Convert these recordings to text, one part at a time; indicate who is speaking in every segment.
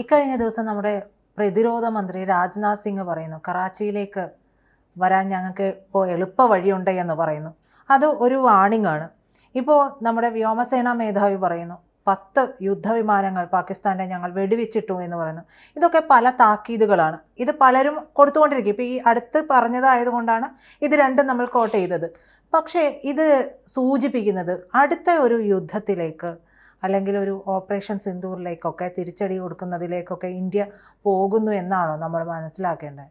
Speaker 1: ഇക്കഴിഞ്ഞ ദിവസം നമ്മുടെ പ്രതിരോധ മന്ത്രി രാജ്നാഥ് സിംഗ് പറയുന്നു കറാച്ചിയിലേക്ക് വരാൻ ഞങ്ങൾക്ക് ഇപ്പോൾ എളുപ്പ വഴിയുണ്ട് എന്ന് പറയുന്നു. അത് ഒരു വാണിംഗ് ആണ്. ഇപ്പോൾ നമ്മുടെ വ്യോമസേനാ മേധാവി പറയുന്നു പത്ത് യുദ്ധവിമാനങ്ങൾ പാകിസ്ഥാന്റെ ഞങ്ങൾ വെടിവെച്ചിട്ടു എന്ന് പറയുന്നു. ഇതൊക്കെ പല താക്കീതുകളാണ്. ഇത് പലരും കൊടുത്തുകൊണ്ടിരിക്കും. ഇപ്പോൾ ഈ അടുത്ത് പറഞ്ഞതായതുകൊണ്ടാണ് ഇത് രണ്ടും നമ്മൾ കോട്ട് ചെയ്തത്. പക്ഷേ ഇത് സൂചിപ്പിക്കുന്നത് അടുത്ത ഒരു യുദ്ധത്തിലേക്ക് അല്ലെങ്കിൽ ഒരു ഓപ്പറേഷൻ സിന്ദൂറിലേക്കൊക്കെ തിരിച്ചടി കൊടുക്കുന്നതിലേക്കൊക്കെ ഇന്ത്യ പോകുന്നു എന്നാണോ നമ്മൾ മനസ്സിലാക്കേണ്ടത്?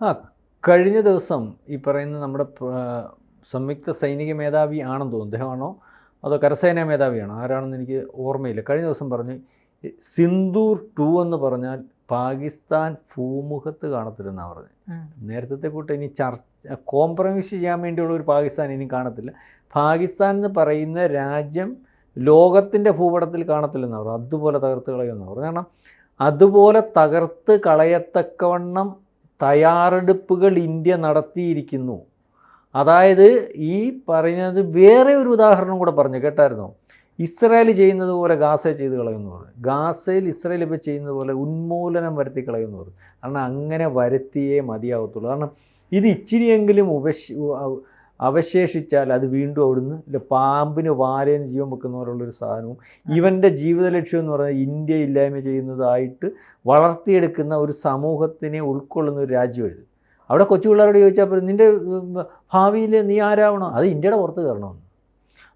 Speaker 2: ആ കഴിഞ്ഞ ദിവസം ഈ പറയുന്ന നമ്മുടെ സംയുക്ത സൈനിക മേധാവി ആണെന്ന് തോന്നുന്നു. അദ്ദേഹമാണോ? അതോ കരസേനാ മേധാവിയാണോ? ആരാണെന്ന് എനിക്ക് ഓർമ്മയില്ല. കഴിഞ്ഞ ദിവസം പറഞ്ഞു സിന്ദൂർ ടു എന്ന് പറഞ്ഞാൽ പാകിസ്ഥാൻ ഭൂമുഖത്ത് കാണത്തില്ലെന്നാണ് പറഞ്ഞത്. നേരത്തെ കൂട്ട് ഇനി ചർച്ച കോംപ്രമൈസ് ചെയ്യാൻ വേണ്ടിയുള്ള ഒരു പാകിസ്ഥാൻ ഇനി കാണത്തില്ല. പാകിസ്ഥാൻ എന്ന് പറയുന്ന രാജ്യം ലോകത്തിന്റെ ഭൂപടത്തിൽ കാണത്തില്ലെന്ന് പറഞ്ഞു അതുപോലെ തകർത്ത് കളയുമെന്ന് കാരണം അതുപോലെ തകർത്ത് കളയത്തക്കവണ്ണം തയ്യാറെടുപ്പുകൾ ഇന്ത്യ നടത്തിയിരിക്കുന്നു. അതായത് ഈ പറയുന്നത് വേറെ ഒരു ഉദാഹരണം കൂടെ പറഞ്ഞു. കേട്ടായിരുന്നോ? ഇസ്രായേൽ ചെയ്യുന്നത് പോലെ ഗാസ ചെയ്ത് കളയുമെന്ന് പറഞ്ഞു. ഗാസയിൽ ഇസ്രായേൽ ഇപ്പോൾ ചെയ്യുന്നത് പോലെ ഉന്മൂലനം വരുത്തി കളയുമെന്ന് പറഞ്ഞു. കാരണം അങ്ങനെ വരുത്തിയേ മതിയാവത്തുള്ളൂ. കാരണം ഇത് ഇച്ചിരിയെങ്കിലും ഉപശ അവശേഷിച്ചാൽ അത് വീണ്ടും അവിടുന്ന് ഇല്ല പാമ്പിന് വാരേന്ന് ജീവൻ വെക്കുന്ന പോലുള്ളൊരു സാധനവും ഇവന്റെ ജീവിത ലക്ഷ്യം എന്ന് പറഞ്ഞാൽ ഇന്ത്യ ഇല്ലായ്മ ചെയ്യുന്നതായിട്ട് വളർത്തിയെടുക്കുന്ന ഒരു സമൂഹത്തിനെ ഉൾക്കൊള്ളുന്ന ഒരു രാജ്യമായിരുന്നു അവിടെ കൊച്ചു പിള്ളേരോട് ചോദിച്ചാൽ പോലും നിന്റെ ഭാവിയിൽ നീ ആരാവണം? അത് ഇന്ത്യയുടെ പുറത്ത് കയറണമെന്ന്.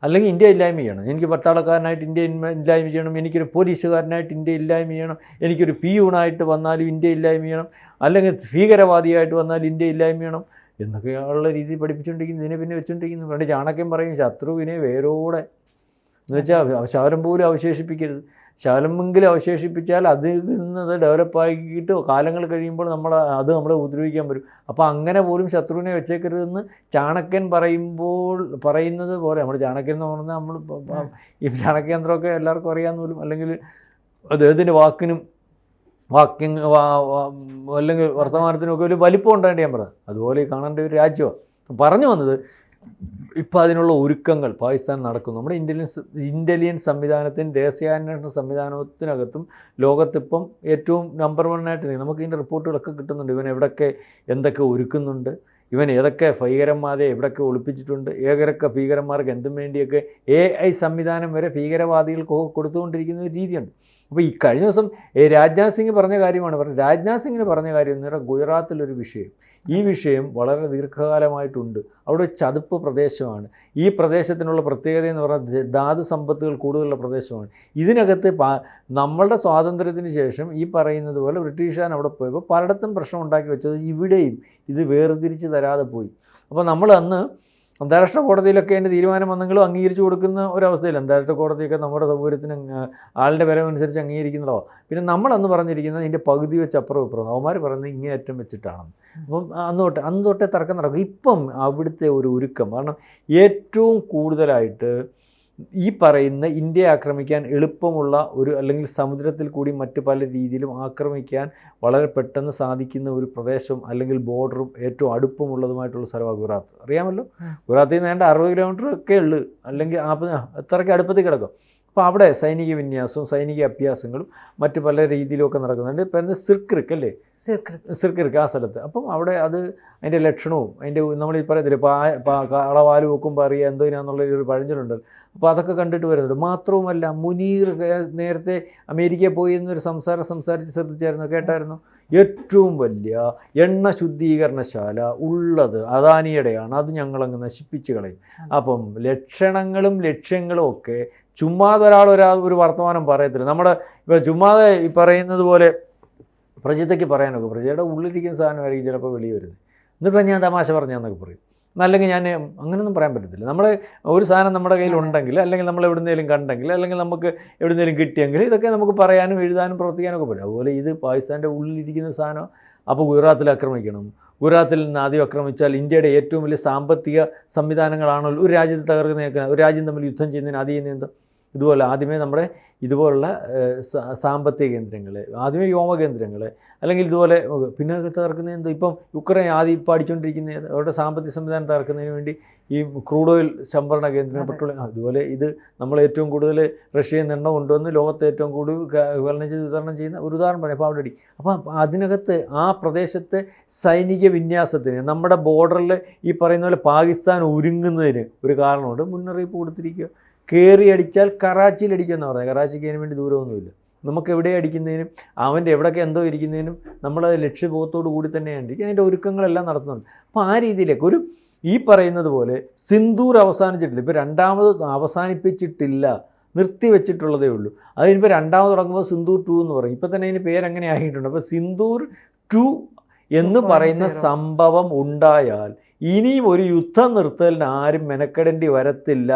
Speaker 2: അല്ലെങ്കിൽ ഇന്ത്യ ഇല്ലായ്മ ചെയ്യണം. എനിക്ക് പട്ടാളക്കാരനായിട്ട് ഇന്ത്യ ഇല്ലായ്മ ചെയ്യണം. എനിക്കൊരു പോലീസുകാരനായിട്ട് ഇന്ത്യ ഇല്ലായ്മ ചെയ്യണം. എനിക്കൊരു പിയൂണായിട്ട് വന്നാലും ഇന്ത്യ ഇല്ലായ്മ ചെയ്യണം. അല്ലെങ്കിൽ ഭീകരവാദിയായിട്ട് വന്നാൽ ഇന്ത്യ ഇല്ലായ്മ ചെയ്യണം. എന്നൊക്കെയുള്ള രീതിയിൽ പഠിപ്പിച്ചുകൊണ്ടിരിക്കുന്നു ഇതിനെ പിന്നെ വെച്ചുകൊണ്ടിരിക്കുന്നു പണ്ട് ചാണക്യം പറയും ശത്രുവിനെ വേരോടെ. എന്ന് വെച്ചാൽ പോലും അവശേഷിപ്പിക്കരുത്. ശവലമെങ്കിലും അവശേഷിപ്പിച്ചാൽ അതിൽ നിന്ന് ഡെവലപ്പാക്കിയിട്ട് കാലങ്ങൾ കഴിയുമ്പോൾ നമ്മൾ അത് നമ്മളെ ഉപദ്രവിക്കാൻ വരും അപ്പോൾ അങ്ങനെ പോലും ശത്രുവിനെ വെച്ചേക്കരുതെന്ന് ചാണക്യൻ പറയുമ്പോൾ പറയുന്നത് പോലെ നമ്മൾ ചാണക്യൻ എന്ന് പറഞ്ഞാൽ നമ്മൾ ഈ ചാണക്യന്ത്രമൊക്കെ എല്ലാവർക്കും അറിയാമെന്ന് പോലും അല്ലെങ്കിൽ അദ്ദേഹത്തിന്റെ വാക്കിനും വാക്കിങ് അല്ലെങ്കിൽ വർത്തമാനത്തിനൊക്കെ ഒരു വലിപ്പം ഉണ്ടായിട്ട് ഞാൻ പറയാം അതുപോലെ കാണേണ്ട ഒരു രാജ്യമാണ്. പറഞ്ഞു വന്നത് ഇപ്പം അതിനുള്ള ഒരുക്കങ്ങൾ പാകിസ്ഥാൻ നടക്കുന്നു. നമ്മുടെ ഇന്റലിജൻസ് ഇന്റലിജൻസ് സംവിധാനത്തിന് ദേശീയാന്വേഷണ സംവിധാനത്തിനകത്തും ലോകത്തിപ്പം ഏറ്റവും നമ്പർ വൺ ആയിട്ട്. നമുക്ക് ഇതിന്റെ റിപ്പോർട്ടുകളൊക്കെ കിട്ടുന്നുണ്ട്. ഇവൻ എവിടെയൊക്കെ എന്തൊക്കെ ഒരുക്കുന്നുണ്ട്. ഇവൻ ഏതൊക്കെ ഭീകരന്മാരെ എവിടെയൊക്കെ ഒളിപ്പിച്ചിട്ടുണ്ട്. ഏകരൊക്കെ ഭീകരന്മാർക്ക് എന്തും വേണ്ടിയൊക്കെ എ ഐ സംവിധാനം വരെ ഭീകരവാദികൾക്ക് കൊടുത്തുകൊണ്ടിരിക്കുന്ന ഒരു രീതിയുണ്ട്. അപ്പോൾ ഈ കഴിഞ്ഞ ദിവസം രാജ്നാഥ് സിംഗ് പറഞ്ഞ കാര്യമാണ് പറഞ്ഞത്. രാജ്നാഥ് സിംഗിന് പറഞ്ഞ കാര്യം എന്ന് പറഞ്ഞാൽ ഗുജറാത്തിലൊരു വിഷയം. ഈ വിഷയം വളരെ ദീർഘകാലമായിട്ടുണ്ട്. അവിടെ ചതുപ്പ് പ്രദേശമാണ്. ഈ പ്രദേശത്തിനുള്ള പ്രത്യേകത എന്ന് പറഞ്ഞാൽ ധാതു സമ്പത്തുകൾ കൂടുതലുള്ള പ്രദേശമാണ്. ഇതിനകത്ത് നമ്മളുടെ സ്വാതന്ത്ര്യത്തിന് ശേഷം ഈ പറയുന്നത് പോലെ ബ്രിട്ടീഷുകാരൻ അവിടെ പോയപ്പോൾ പലയിടത്തും പ്രശ്നം ഉണ്ടാക്കി വെച്ചത് ഇവിടെയും ഇത് വേർതിരിച്ച് തരാതെ പോയി. അപ്പോൾ നമ്മൾ അന്ന് അന്താരാഷ്ട്ര കോടതിയിലൊക്കെ അതിന്റെ തീരുമാനം വന്നെങ്കിലും അംഗീകരിച്ചു കൊടുക്കുന്ന ഒരവസ്ഥയിൽ അന്താരാഷ്ട്ര കോടതിയൊക്കെ നമ്മുടെ സൗകര്യത്തിന് ആളുടെ വിലമനുസരിച്ച് അംഗീകരിക്കുന്നതോ? പിന്നെ നമ്മളന്ന് പറഞ്ഞിരിക്കുന്നത് ഇതിന്റെ പകുതി വെച്ച് അപ്പുറം ഇപ്പുറം അവന്മാർ പറയുന്നത് ഇങ്ങേ അറ്റം വെച്ചിട്ടാണ്. അപ്പം അന്ന് തൊട്ട് അന്ന് തൊട്ടേ തർക്കം നടക്കും. ഇപ്പം അവിടുത്തെ ഒരു ഒരുക്കം. കാരണം ഏറ്റവും കൂടുതലായിട്ട് ഈ പറയുന്ന ഇന്ത്യയെ ആക്രമിക്കാൻ എളുപ്പമുള്ള ഒരു അല്ലെങ്കിൽ സമുദ്രത്തിൽ കൂടി മറ്റ് പല രീതിയിലും ആക്രമിക്കാൻ വളരെ പെട്ടെന്ന് സാധിക്കുന്ന ഒരു പ്രദേശം അല്ലെങ്കിൽ ബോർഡറും ഏറ്റവും അടുപ്പമുള്ളതുമായിട്ടുള്ള സ്ഥലമാണ് ഗുജറാത്ത്. അറിയാമല്ലോ. ഗുജറാത്തിൽ നിന്ന് വേണ്ട അറുപത് കിലോമീറ്റർ ഒക്കെ ഉള്ളു. അല്ലെങ്കിൽ നാൽപ്പത് അത്രയ്ക്ക് അടുപ്പത്തിൽ കിടക്കും. അപ്പോൾ അവിടെ സൈനിക വിന്യാസവും സൈനിക അഭ്യാസങ്ങളും മറ്റ് പല രീതിയിലുമൊക്കെ നടക്കുന്നുണ്ട്. ഇപ്പം സിർക്രിക്ക് അല്ലേ
Speaker 1: സിർക്രിക്ക്
Speaker 2: ആ സ്ഥലത്ത്. അപ്പം അവിടെ അത് അതിന്റെ ലക്ഷണവും അതിന്റെ നമ്മൾ ഈ പറയത്തില്ലേ പാ കളവാൽ വെക്കുമ്പോൾ അറിയുക എന്തോനാന്നുള്ള ഒരു പഴഞ്ചലുണ്ട് അപ്പോൾ അതൊക്കെ കണ്ടിട്ട് വരുന്നുണ്ട്. മാത്രവുമല്ല മുനീർ നേരത്തെ അമേരിക്കയിൽ പോയി എന്നൊരു സംസാരം സംസാരിച്ച് ശ്രദ്ധിച്ചായിരുന്നു? കേട്ടായിരുന്നു? ഏറ്റവും വലിയ എണ്ണ ശുദ്ധീകരണശാല ഉള്ളത് അദാനിയുടെയാണ്. അത് ഞങ്ങളങ്ങ് നശിപ്പിച്ച് കളയും. അപ്പം ലക്ഷണങ്ങളും ലക്ഷ്യങ്ങളും ഒക്കെ ചുമ്മാതെ ഒരാൾ ഒരാൾ ഒരു വർത്തമാനം പറയത്തില്ല. നമ്മുടെ ഇപ്പോൾ ചുമ്മാതെ ഈ പറയുന്നത് പോലെ പ്രജിതയ്ക്ക് പറയാനൊക്കെ പ്രജയുടെ ഉള്ളിലിരിക്കുന്ന സാധനമായിരിക്കും ചിലപ്പോൾ വെളിയിൽ വരുന്നത്. എന്നിപ്പോൾ ഞാൻ തമാശ പറഞ്ഞാന്നൊക്കെ പറയും. എന്നല്ലെങ്കിൽ ഞാൻ അങ്ങനെയൊന്നും പറയാൻ പറ്റത്തില്ല. നമ്മൾ ഒരു സാധനം നമ്മുടെ കയ്യിൽ ഉണ്ടെങ്കിൽ അല്ലെങ്കിൽ നമ്മൾ എവിടുന്നേലും കണ്ടെങ്കിൽ അല്ലെങ്കിൽ നമുക്ക് എവിടുന്നേലും കിട്ടിയെങ്കിൽ ഇതൊക്കെ നമുക്ക് പറയാനും എഴുതാനും പ്രവർത്തിക്കാനും ഒക്കെ പറ്റും. അതുപോലെ ഇത് പാകിസ്ഥാന്റെ ഉള്ളിലിരിക്കുന്ന സാധനം അപ്പോൾ ഗുജറാത്തിൽ ആക്രമിക്കണം. ഗുജറാത്തിൽ നിന്ന് ആദ്യം ആക്രമിച്ചാൽ ഇന്ത്യയുടെ ഏറ്റവും വലിയ സാമ്പത്തിക സംവിധാനങ്ങളാണല്ലോ ഒരു രാജ്യത്ത് തകർക്കുന്ന ഒരു രാജ്യം തമ്മിൽ യുദ്ധം ചെയ്യുന്നതിന് ആദ്യം ചെയ്യുന്നത് എന്താ? ഇതുപോലെ ആദ്യമേ നമ്മുടെ ഇതുപോലുള്ള സാമ്പത്തിക കേന്ദ്രങ്ങൾ ആദ്യമേ വ്യോമ കേന്ദ്രങ്ങൾ അല്ലെങ്കിൽ ഇതുപോലെ പിന്നെ തകർക്കുന്ന എന്ത് ഇപ്പം യുക്രൈൻ ആദ്യം ഇപ്പോൾ അടിച്ചുകൊണ്ടിരിക്കുന്ന? അവരുടെ സാമ്പത്തിക സംവിധാനം തകർക്കുന്നതിന് വേണ്ടി ഈ ക്രൂഡ് ഓയിൽ സംഭരണ കേന്ദ്രം. പെട്രോളിയം അതുപോലെ ഇത് നമ്മൾ ഏറ്റവും കൂടുതൽ റഷ്യൻ നിന്ന് എണ്ണ കൊണ്ടുവന്ന് ലോകത്തെ ഏറ്റവും കൂടുതൽ വിവരണം വിതരണം ചെയ്ത് വിതരണം ചെയ്യുന്ന ഒരു ഉദാഹരണം പറയാം അപ്പോൾ അവിടെ അടി അപ്പോൾ അതിനകത്ത് ആ പ്രദേശത്തെ സൈനിക വിന്യാസത്തിന് നമ്മുടെ ബോർഡറിൽ ഈ പറയുന്ന പോലെ പാകിസ്ഥാൻ ഒരുങ്ങുന്നതിന് ഒരു കാരണമുണ്ട് മുന്നറിയിപ്പ് കൊടുത്തിരിക്കുക കയറി അടിച്ചാൽ കറാച്ചിയിൽ അടിക്കുമെന്ന് പറഞ്ഞത് കറാച്ചിക്ക് അതിന് വേണ്ടി ദൂരമൊന്നുമില്ല. നമുക്ക് എവിടെ അടിക്കുന്നതിനും അവന്റെ എവിടെയൊക്കെ എന്തോ ഇരിക്കുന്നതിനും നമ്മൾ ലക്ഷ്യബോധത്തോടു കൂടി തന്നെയാണ് ഇരിക്കുക. അതിന്റെ ഒരുക്കങ്ങളെല്ലാം നടത്തുന്നുണ്ട്. അപ്പോൾ ആ രീതിയിലേക്ക് ഒരു ഈ പറയുന്നത് പോലെ സിന്ദൂർ അവസാനിച്ചിട്ടില്ല. ഇപ്പോൾ രണ്ടാമത് അവസാനിപ്പിച്ചിട്ടില്ല. നിർത്തി വെച്ചിട്ടുള്ളതേ ഉള്ളൂ. അതിനിപ്പോൾ രണ്ടാമത് തുടങ്ങുമ്പോൾ സിന്ദൂർ ടു എന്ന് പറയും. ഇപ്പം തന്നെ അതിന് പേര് അങ്ങനെ ആയിട്ടുണ്ട്. അപ്പോൾ സിന്ദൂർ ടു എന്ന് പറയുന്ന സംഭവം ഉണ്ടായാൽ ഇനിയും ഒരു യുദ്ധം നിർത്തലിന് ആരും മെനക്കെടേണ്ടി വരത്തില്ല.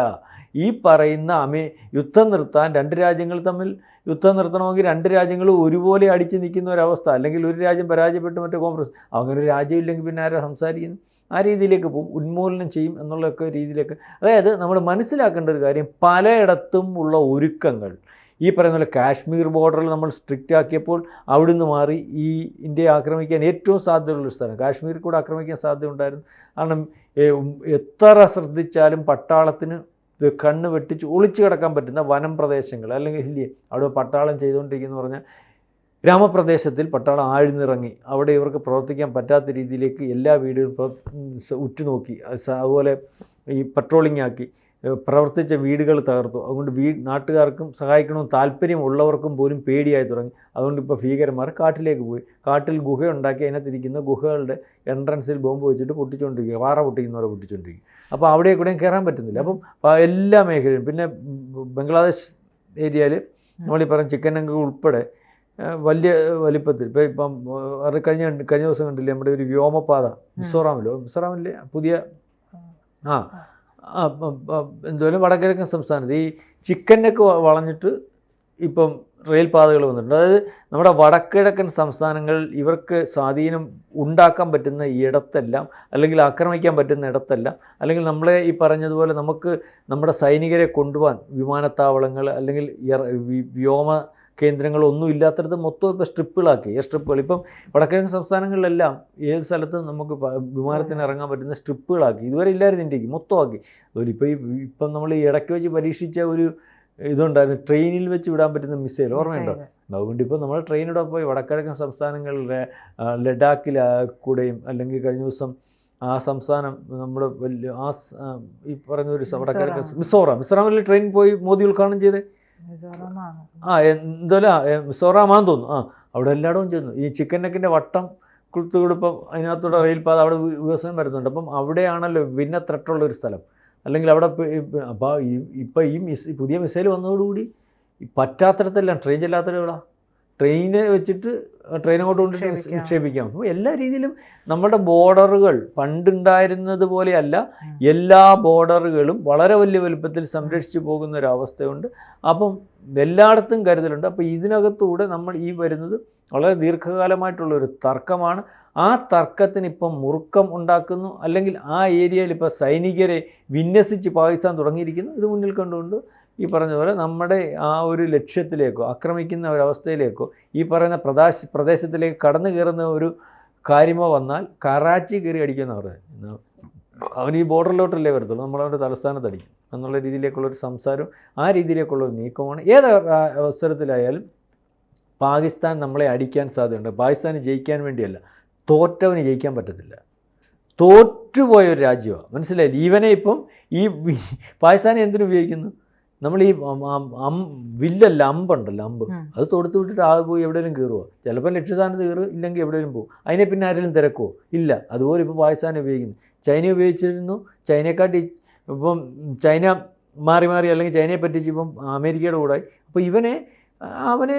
Speaker 2: ഈ പറയുന്ന അമേ യുദ്ധം നിർത്താൻ രണ്ട് രാജ്യങ്ങൾ തമ്മിൽ യുദ്ധം നിർത്തണമെങ്കിൽ രണ്ട് രാജ്യങ്ങളും ഒരുപോലെ അടിച്ച് നിൽക്കുന്ന ഒരവസ്ഥ. അല്ലെങ്കിൽ ഒരു രാജ്യം പരാജയപ്പെട്ട് മറ്റേ കോൺഗ്രസ്. അങ്ങനെ ഒരു രാജ്യം ഇല്ലെങ്കിൽ പിന്നെ ആരാ സംസാരിക്കുന്നു? ആ രീതിയിലേക്ക് പോകും. ഉന്മൂലനം ചെയ്യും എന്നുള്ളൊക്കെ രീതിയിലേക്ക്. അതായത് നമ്മൾ മനസ്സിലാക്കേണ്ട ഒരു കാര്യം പലയിടത്തും ഉള്ള ഒരുക്കങ്ങൾ. ഈ പറയുന്ന പോലെ കാശ്മീർ ബോർഡറിൽ നമ്മൾ സ്ട്രിക്റ്റ് ആക്കിയപ്പോൾ അവിടുന്ന് മാറി ഈ ഇന്ത്യയെ ആക്രമിക്കാൻ ഏറ്റവും സാധ്യതയുള്ള സ്ഥലം. കാശ്മീരിൽ കൂടെ ആക്രമിക്കാൻ സാധ്യത ഉണ്ടായിരുന്നു കാരണം എത്ര ശ്രദ്ധിച്ചാലും പട്ടാളത്തിന് കണ്ണ് വെട്ടിച്ച് ഒളിച്ചു കിടക്കാൻ പറ്റുന്ന വനം പ്രദേശങ്ങൾ അല്ലെങ്കിൽ ഇല്ലേ അവിടെ പട്ടാളം ചെയ്തുകൊണ്ടിരിക്കുന്നു പറഞ്ഞാൽ ഗ്രാമപ്രദേശത്തിൽ പട്ടാളം ആഴ്ന്നിറങ്ങി. അവിടെ ഇവർക്ക് പ്രവർത്തിക്കാൻ പറ്റാത്ത രീതിയിലേക്ക് എല്ലാ വീടുകളും ഉറ്റുനോക്കി. അതുപോലെ ഈ പട്രോളിംഗ് ആക്കി. പ്രവർത്തിച്ച വീടുകൾ തകർത്തു. അതുകൊണ്ട് വീ നാട്ടുകാർക്കും സഹായിക്കണമെന്ന് താല്പര്യമുള്ളവർക്കും പോലും പേടിയായി തുടങ്ങി. അതുകൊണ്ട് ഇപ്പോൾ ഭീകരന്മാർ കാട്ടിലേക്ക് പോയി. കാട്ടിൽ ഗുഹ ഉണ്ടാക്കി അതിനകത്തിരിക്കുന്ന ഗുഹകളുടെ എൻട്രൻസിൽ ബോംബ് വെച്ചിട്ട് പൊട്ടിച്ചുകൊണ്ടിരിക്കുക വാറ പൊട്ടിക്കുന്നവരെ പൊട്ടിച്ചുകൊണ്ടിരിക്കുക അപ്പോൾ അവിടെ കൂടെയും കയറാൻ പറ്റുന്നില്ല. അപ്പം എല്ലാ മേഖലയും പിന്നെ ബംഗ്ലാദേശ് ഏരിയയിൽ നമ്മളീ പറഞ്ഞ ചിക്കൻ നങ്ക ഉൾപ്പെടെ വലിയ വലിപ്പത്തിൽ. ഇപ്പോൾ ഇപ്പം കഴിഞ്ഞ കഴിഞ്ഞ ദിവസം കണ്ടില്ലേ നമ്മുടെ ഒരു വ്യോമപാത മിസോറാമിലോ? മിസോറാമിലെ പുതിയ ആ ആ എന്തുവരും വടക്കിഴക്കൻ സംസ്ഥാനത്ത് ഈ ചിക്കനൊക്കെ വളഞ്ഞിട്ട് ഇപ്പം റെയിൽ പാതകൾ വന്നിട്ടുണ്ട്. അതായത് നമ്മുടെ വടക്കിഴക്കൻ സംസ്ഥാനങ്ങൾ ഇവർക്ക് സ്വാധീനം ഉണ്ടാക്കാൻ പറ്റുന്ന ഇടത്തെല്ലാം അല്ലെങ്കിൽ ആക്രമിക്കാൻ പറ്റുന്ന ഇടത്തെല്ലാം അല്ലെങ്കിൽ നമ്മളെ ഈ പറഞ്ഞതുപോലെ നമുക്ക് നമ്മുടെ സൈനികരെ കൊണ്ടുപോകാൻ വിമാനത്താവളങ്ങൾ അല്ലെങ്കിൽ വ്യോമ കേന്ദ്രങ്ങളൊന്നും ഇല്ലാത്തടത്ത് മൊത്തം ഇപ്പോൾ സ്ട്രിപ്പുകളാക്കി. ഈ സ്ട്രിപ്പുകൾ ഇപ്പം വടക്കിഴക്കൻ സംസ്ഥാനങ്ങളിലെല്ലാം ഏത് സ്ഥലത്തും നമുക്ക് വിമാനത്തിന് ഇറങ്ങാൻ പറ്റുന്ന സ്ട്രിപ്പുകളാക്കി. ഇതുവരെ ഇല്ലായിരുന്നു ഇന്ത്യയ്ക്ക് മൊത്തമാക്കി. അതുപോലെ ഇപ്പോൾ ഈ ഇപ്പം നമ്മൾ ഈ ഇടയ്ക്ക് വെച്ച് പരീക്ഷിച്ച ഒരു ഇതുണ്ടായിരുന്നു. ട്രെയിനിൽ വെച്ച് വിടാൻ പറ്റുന്ന മിസൈൽ ഓർമ്മയുണ്ടോ? അതുകൊണ്ട് ഇപ്പോൾ നമ്മൾ ട്രെയിനിടെ പോയി വടക്കിഴക്കൻ സംസ്ഥാനങ്ങളിലെ ലഡാക്കിൽ കൂടെയും അല്ലെങ്കിൽ കഴിഞ്ഞ ദിവസം ആ സംസ്ഥാനം നമ്മൾ വലിയ ആ ഈ പറഞ്ഞ ഒരു വടക്കിഴക്കൻ
Speaker 1: മിസോറാം.
Speaker 2: മിസോറാം. മിസോറാമിൽ ട്രെയിൻ പോയി മോദി ഉദ്ഘാടനം ചെയ്ത്. ആ എന്തല്ല മിസോറാമാന്ന് തോന്നുന്നു. ആ അവിടെ എല്ലായിടവും ചെന്നു. ഈ ചിക്കൻ നെക്കിന്റെ വട്ടം കുത്തുകൊടുപ്പം അതിനകത്തൂടെ റെയിൽ പാത അവിടെ വികസനം വരുന്നുണ്ട്. അപ്പം അവിടെയാണല്ലോ പിന്നെ ത്രട്ടുള്ള ഒരു സ്ഥലം. അല്ലെങ്കിൽ അവിടെ അപ്പോൾ ഇപ്പം ഈ മിസ് പുതിയ മിസൈൽ വന്നതോടുകൂടി ഈ പറ്റാത്തിടത്തെല്ലാം ട്രെയിൻ ചെല്ലാത്തിടകളാ ട്രെയിന് വെച്ചിട്ട് ട്രെയിൻ അങ്ങോട്ട് കൊണ്ടിട്ട്
Speaker 1: നിക്ഷേപിക്കാം.
Speaker 2: അപ്പോൾ എല്ലാ രീതിയിലും നമ്മുടെ ബോർഡറുകൾ പണ്ടുണ്ടായിരുന്നത് പോലെയല്ല. എല്ലാ ബോർഡറുകളും വളരെ വലിയ വലുപ്പത്തിൽ സംരക്ഷിച്ചു പോകുന്ന ഒരു അവസ്ഥയുണ്ട് അപ്പം എല്ലായിടത്തും കരുതലുണ്ട്. അപ്പോൾ ഇതിനകത്തൂടെ നമ്മൾ ഈ വരുന്നത് വളരെ ദീർഘകാലമായിട്ടുള്ള ഒരു തർക്കമാണ്. ആ തർക്കത്തിന് ഇപ്പം മുറുക്കം ഉണ്ടാക്കുന്നു. അല്ലെങ്കിൽ ആ ഏരിയയിൽ ഇപ്പോൾ സൈനികരെ വിന്യസിച്ച് പാകിസ്ഥാൻ തുടങ്ങിയിരിക്കുന്നു. ഇത് മുന്നിൽ കണ്ടുകൊണ്ട് ഈ പറഞ്ഞ പോലെ നമ്മുടെ ആ ഒരു ലക്ഷ്യത്തിലേക്കോ ആക്രമിക്കുന്ന ഒരവസ്ഥയിലേക്കോ ഈ പറയുന്ന പ്രദേശ പ്രദേശത്തിലേക്ക് കടന്നു കയറുന്ന ഒരു കാര്യമോ വന്നാൽ കറാച്ചി കയറി അടിക്കുമെന്ന് പറയുന്നത്. അവൻ ഈ ബോർഡറിലോട്ടല്ലേ വരത്തുള്ളൂ നമ്മളവന്റെ തലസ്ഥാനത്ത് അടിക്കും എന്നുള്ള രീതിയിലേക്കുള്ള ഒരു സംസാരം ആ രീതിയിലേക്കുള്ള ഒരു നീക്കമാണ്. ഏത് അവസരത്തിലായാലും പാകിസ്ഥാൻ നമ്മളെ അടിക്കാൻ സാധ്യതയുണ്ട്. പാകിസ്ഥാന് ജയിക്കാൻ വേണ്ടിയല്ല തോറ്റവന് ജയിക്കാൻ പറ്റത്തില്ല. തോറ്റുപോയ ഒരു രാജ്യമാണ്. മനസ്സിലായില്ല? ഇവനെ ഇപ്പം ഈ പാകിസ്ഥാനെ എന്തിനു ഉപയോഗിക്കുന്നു? നമ്മൾ ഈ വില്ലല്ല അമ്പുണ്ടല്ലോ അമ്പ്. അത് തൊടുത്ത് വിട്ടിട്ട് ആൾ പോയി എവിടെയെങ്കിലും കയറുമോ ചിലപ്പോൾ ലക്ഷ്യസ്ഥാനത്ത് കയറും ഇല്ലെങ്കിൽ എവിടെയെങ്കിലും പോകും അതിനെ പിന്നെ ആരെങ്കിലും തിരക്കുമോ ഇല്ല. അതുപോലെ ഇപ്പോൾ പാകിസ്ഥാനെ ഉപയോഗിക്കുന്നു. ചൈന ഉപയോഗിച്ചിരുന്നു. ചൈനയെക്കാട്ടി ഇപ്പം ചൈന മാറി മാറി അല്ലെങ്കിൽ ചൈനയെ പറ്റിച്ച് ഇപ്പം അമേരിക്കയുടെ കൂടെ അപ്പോൾ ഇവനെ അവനെ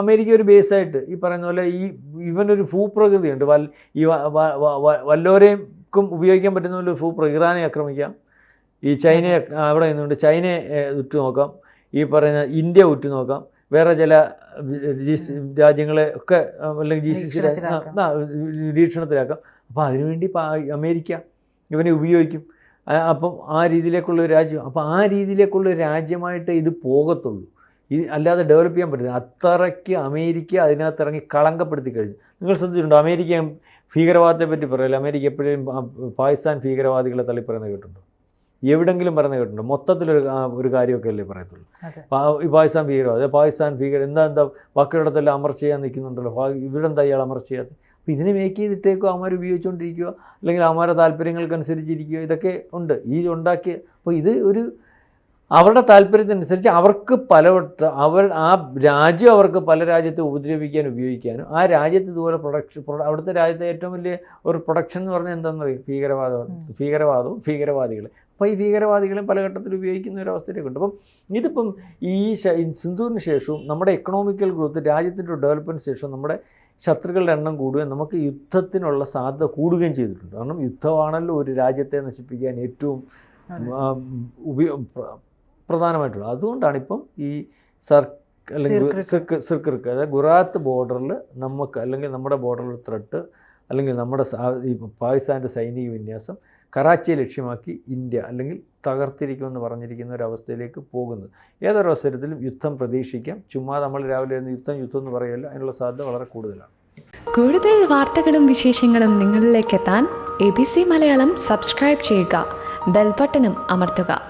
Speaker 2: അമേരിക്ക ഒരു ബേസായിട്ട് ഈ പറയുന്ന പോലെ ഈ ഇവനൊരു ഭൂപ്രകൃതിയുണ്ട്. വൽ ഈ വല്ലോരേക്കും ഉപയോഗിക്കാൻ പറ്റുന്ന പോലെ ഇറാനെ ആക്രമിക്കാം. ഈ ചൈനയെ അവിടെ നിന്നുകൊണ്ട് ചൈനയെ ഉറ്റുനോക്കാം. ഈ പറയുന്ന ഇന്ത്യ ഉറ്റുനോക്കാം. വേറെ ചില ജി രാജ്യങ്ങളെ ഒക്കെ അല്ലെങ്കിൽ ജി സി സി
Speaker 1: നിരീക്ഷണത്തിലാക്കാം.
Speaker 2: അപ്പോൾ അതിനുവേണ്ടി അമേരിക്ക ഇവനെ ഉപയോഗിക്കും. അപ്പം ആ രീതിയിലേക്കുള്ള ഒരു രാജ്യം അപ്പോൾ ആ രീതിയിലേക്കുള്ള ഒരു രാജ്യമായിട്ട് ഇത് പോകത്തുള്ളൂ. ഇത് അല്ലാതെ ഡെവലപ്പ് ചെയ്യാൻ പറ്റില്ല. അത്രയ്ക്ക് അമേരിക്ക അതിനകത്ത് ഇറങ്ങി കളങ്കപ്പെടുത്തി കഴിഞ്ഞു. നിങ്ങൾ ശ്രദ്ധിച്ചിട്ടുണ്ടോ? അമേരിക്ക ഭീകരവാദത്തെ പറ്റി പറയില്ല? അമേരിക്ക എപ്പോഴും പാകിസ്ഥാൻ ഭീകരവാദികളെ തള്ളി പറയുന്നത് കേട്ടിട്ടുണ്ടോ? എവിടെങ്കിലും പറഞ്ഞു കേട്ടിട്ടുണ്ടോ? മൊത്തത്തിലൊരു ഒരു കാര്യമൊക്കെ അല്ലേ പറയത്തുള്ളൂ ഈ പാകിസ്ഥാൻ ഭീകരം അതെ പാകിസ്ഥാൻ ഭീകര എന്താ എന്താ ബാക്കിയിടത്തെല്ലാം അമർ ചെയ്യാൻ നിൽക്കുന്നുണ്ടല്ലോ. ഇവിടെന്താ ഇവിടെ ഇയാൾ അമർ ചെയ്യാത്തത്? അപ്പോൾ ഇതിനെ മേക്ക് ചെയ്തിട്ടേക്കോ അമാർ ഉപയോഗിച്ചുകൊണ്ടിരിക്കുക അല്ലെങ്കിൽ അവന്മാരുടെ താല്പര്യങ്ങൾക്കനുസരിച്ചിരിക്കുക ഇതൊക്കെ ഉണ്ട്. ഈ ഉണ്ടാക്കിയ അപ്പോൾ ഇത് ഒരു അവരുടെ താല്പര്യത്തിനനുസരിച്ച് അവർക്ക് പലവട്ട അവർ ആ രാജ്യം അവർക്ക് പല രാജ്യത്തെ ഉപദ്രവിക്കാൻ ഉപയോഗിക്കാനും ആ രാജ്യത്ത് ഇതുപോലെ പ്രൊഡക്ഷൻ അവിടുത്തെ രാജ്യത്തെ ഏറ്റവും വലിയ ഒരു പ്രൊഡക്ഷൻ എന്ന് പറഞ്ഞാൽ എന്താണെന്ന് പറയും ഭീകരവാദം ഭീകരവാദവും ഭീകരവാദികൾ അപ്പോൾ ഈ ഭീകരവാദികളെയും പല ഘട്ടത്തിൽ ഉപയോഗിക്കുന്ന ഒരു അവസ്ഥയിലേക്കുണ്ട്. അപ്പം ഇതിപ്പം ഈ സിന്ധുവിന് ശേഷവും നമ്മുടെ എക്കണോമിക്കൽ ഗ്രോത്ത് രാജ്യത്തിന്റെ ഡെവലപ്മെന്റ് ശേഷവും നമ്മുടെ ശത്രുക്കളുടെ എണ്ണം കൂടുകയും നമുക്ക് യുദ്ധത്തിനുള്ള സാധ്യത കൂടുകയും ചെയ്തിട്ടുണ്ട്. കാരണം യുദ്ധമാണല്ലോ ഒരു രാജ്യത്തെ നശിപ്പിക്കാൻ ഏറ്റവും
Speaker 1: ഉപയോഗ
Speaker 2: ഉപയോ പ്രധാനമായിട്ടുള്ളത്. അതുകൊണ്ടാണ് ഇപ്പം ഈ സർ അല്ലെങ്കിൽ
Speaker 1: സിർക്കിർക്ക്.
Speaker 2: സിർക്ക് സിർക്കിർക്ക് അതായത് ഗുജറാത്ത് ബോർഡറിൽ നമുക്ക് അല്ലെങ്കിൽ നമ്മുടെ ബോർഡറിൽ ത്രെട്ട് അല്ലെങ്കിൽ നമ്മുടെ ഈ പാകിസ്ഥാന്റെ സൈനിക വിന്യാസം കറാച്ചിയെ ലക്ഷ്യമാക്കി ഇന്ത്യ അല്ലെങ്കിൽ തകർത്തിരിക്കുമെന്ന് പറഞ്ഞിരിക്കുന്ന ഒരവസ്ഥയിലേക്ക് പോകുന്നത്. ഏതൊരവസരത്തിലും യുദ്ധം പ്രതീക്ഷിക്കാം. ചുമ്മാ നമ്മൾ രാവിലെ യുദ്ധം യുദ്ധം എന്ന് പറയല്ല അതിനുള്ള സാധ്യത വളരെ കൂടുതലാണ്.
Speaker 3: കൂടുതൽ വാർത്തകളും വിശേഷങ്ങളും നിങ്ങളിലേക്ക് എത്താൻ A B C Malayalam subscribe ചെയ്യുക. ബെൽബട്ടനും അമർത്തുക.